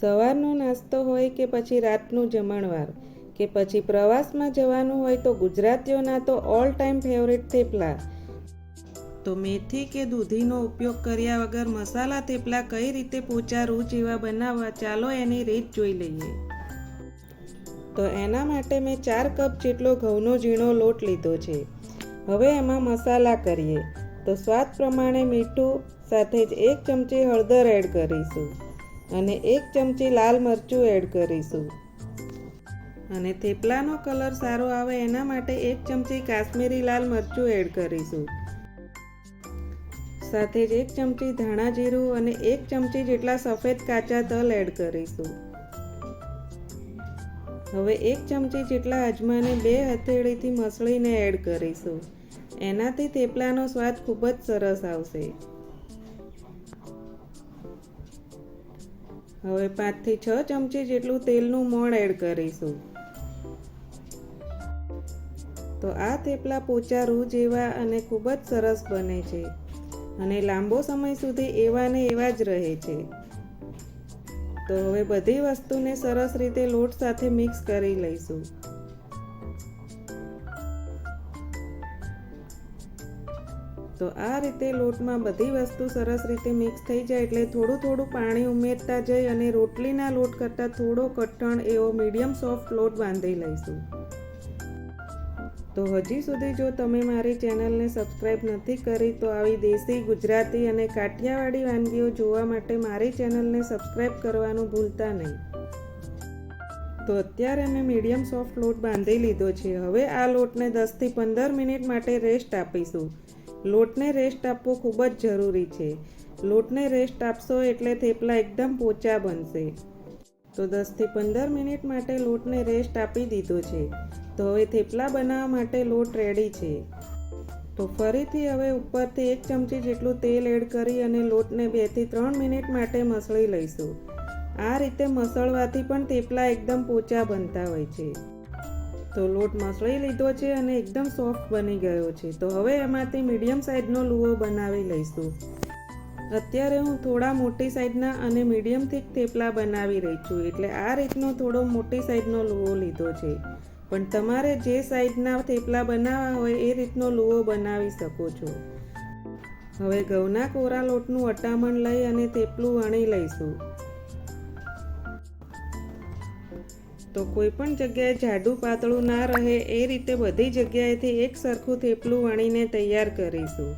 સવારનો નાસ્તો હોય કે પછી રાતનું જમણવાર, કે પછી પ્રવાસમાં જવાનું હોય તો ગુજરાતીઓના તો ઓલ ટાઈમ ફેવરેટ થેપલા. તો મેથી કે દૂધીનો ઉપયોગ કર્યા વગર મસાલા થેપલા કઈ રીતે પોચા રૂ જેવા બનાવવા, ચાલો એની રીત જોઈ લઈએ. તો એના માટે મેં ચાર કપ જેટલો ઘઉંનો ઝીણો લોટ લીધો છે. હવે એમાં મસાલા કરીએ. તો સ્વાદ પ્રમાણે મીઠું, સાથે જ એક ચમચી હળદર એડ કરીશું. અને એક ચમચી લાલ મરચું એડ કરીશું. અને થેપલાનો કલર સારો આવે એના માટે એક ચમચી કાશ્મીરી લાલ મરચું એડ કરીશું. સાથે જ એક ચમચી ધાણા જીરું અને એક ચમચી જેટલા સફેદ કાચા તલ એડ કરીશું. હવે એક ચમચી જેટલા અજમાને બે હથેળીથી મસળીને એડ કરીશું. એનાથી થેપલાનો સ્વાદ ખૂબ જ સરસ આવશે. હવે પાંચથી છ ચમચી જેટલું તેલનું મોણ એડ કરીશું. તો આ થેપલા પોચા રૂ જેવા અને ખૂબ જ સરસ બને છે અને લાંબો સમય સુધી એવા ને એવા જ રહે છે. તો હવે બધી વસ્તુને સરસ રીતે લોટ સાથે મિક્સ કરી લઈશું. તો આ રીતે લોટમાં બધી વસ્તુ સરસ રીતે મિક્સ થઈ જાય એટલે થોડું થોડું પાણી ઉમેરતા જઈ અને રોટલીના લોટ કરતાં થોડો કઠણ એવો મીડિયમ સોફ્ટ લોટ બાંધી લઈશું. તો હજી સુધી જો તમે મારી ચેનલને સબસ્ક્રાઈબ નથી કરી, તો આવી દેશી, ગુજરાતી અને કાઠિયાવાડી વાનગીઓ જોવા માટે મારી ચેનલને સબસ્ક્રાઈબ કરવાનું ભૂલતા નહીં. તો અત્યારે મેં મીડિયમ સોફ્ટ લોટ બાંધી લીધો છે. હવે આ લોટને દસથી પંદર મિનિટ માટે રેસ્ટ આપીશું. લોટને રેસ્ટ આપવો ખૂબ જ જરૂરી છે. લોટને રેસ્ટ આપશો એટલે થેપલા એકદમ પોચા બનશે. તો દસથી પંદર મિનિટ માટે લોટને રેસ્ટ આપી દીધો છે. તો હવે થેપલા બનાવવા માટે લોટ રેડી છે. તો ફરીથી હવે ઉપરથી એક ચમચી જેટલું તેલ એડ કરી અને લોટને બેથી ત્રણ મિનિટ માટે મસળી લઈશું. આ રીતે મસળવાથી પણ થેપલા એકદમ પોચા બનતા હોય છે. તો લોટ મસળી લીધો છે અને એકદમ સોફ્ટ બની ગયો છે. તો હવે એમાંથી મીડિયમ સાઇઝનો લુઓ બનાવી લઈશું. અત્યારે હું થોડા મોટી સાઈઝના અને મીડિયમ થીક થેપલા બનાવી રહી છું. એટલે આ રીતનો થોડો મોટી સાઈઝનો લુઓ લીધો છે. પણ તમારે જે સાઈઝના થેપલા બનાવવા હોય એ રીતનો લુઓ બનાવી શકો છો. હવે ઘઉંના કોરા લોટનું અટામણ લઈ અને થેપલું વણી લઈશું. તો કોઈ પણ જગ્યાએ જાડું પાતળું ના રહે એ રીતે બધી જગ્યાએથી એક સરખું થેપલું વણીને તૈયાર કરીશું.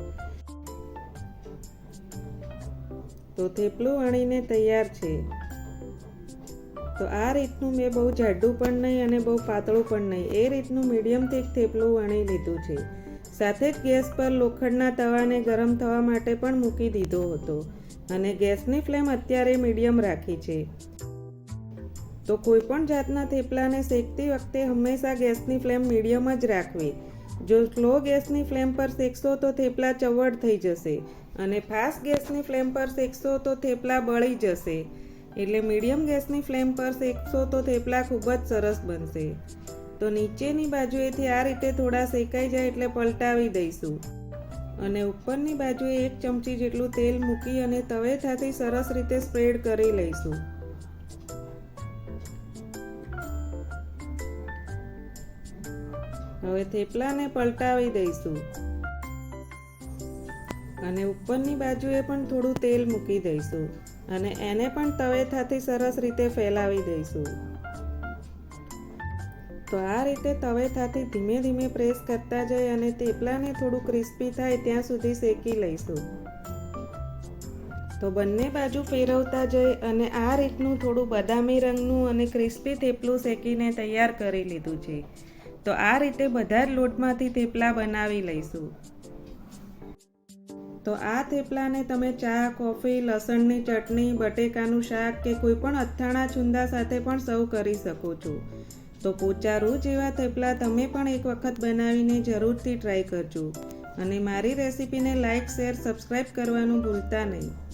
તો થેપલું વણીને તૈયાર છે. તો આ રીતનું મેં બહુ જાડું પણ નહીં અને બહુ પાતળું પણ નહીં. એ રીતનું મીડિયમ થીક થેપલું વણી લીધું છે. સાથે જ ગેસ પર લોખંડના તવાને ગરમ થવા માટે પણ મૂકી દીધો હતો. અને ગેસની ફ્લેમ અત્યારે મીડિયમ રાખી છે. તો કોઈ પણ જાતના થેપલાને શેકતી વખતે હંમેશા ગેસની ફ્લેમ મીડિયમ જ રાખવી. જો સ્લો ગેસની ફ્લેમ પર શેકશો તો થેપલા ચવડ થઈ જશે અને ફાસ્ટ ગેસની ફ્લેમ પર શેકશો તો થેપલા બળી જશે. એટલે મીડિયમ ગેસની ફ્લેમ પર શેકશો તો થેપલા ખૂબ જ સરસ બનશે. તો નીચેની બાજુએથી આ રીતે થોડા શેકાઈ જાય એટલે પલટાવી દઈશું. અને ઉપરની બાજુએ એક ચમચી જેટલું તેલ મૂકી અને તવેથાથી સરસ રીતે સ્પ્રેડ કરી લઈશું. હવે થેપલાને પલટાવી દઈશું. અને ઉપરની બાજુએ પણ થોડું તેલ મૂકી દઈશું. અને એને પણ તવેથાથી સરસ રીતે ફેલાવી દઈશું. તો આ રીતે તવેથાથી ધીમે ધીમે પ્રેસ કરતા જઈ અને થેપલાને થોડું ક્રિસ્પી થાય ત્યાં સુધી શેકી લઈશું. તો બંને બાજુ ફેરવતા જઈ અને આ રીતનું થોડું બદામી રંગનું અને ક્રિસ્પી થેપલું શેકીને તૈયાર કરી લીધું છે. તો આ રીતે બધા જ લોટમાંથી થેપલા બનાવી લઈશું. તો આ થેપલાને તમે ચા, કોફી, લસણની ચટણી, બટેકાનું શાક કે કોઈ પણ અથાણા છુંદા સાથે પણ સર્વ કરી શકો છો. તો પોચા રૂ જેવા થેપલા તમે પણ એક વખત બનાવીને જરૂરથી ટ્રાય કરજો. અને મારી રેસીપીને લાઇક શેર સબસ્ક્રાઈબ કરવાનું ભૂલતા નહીં.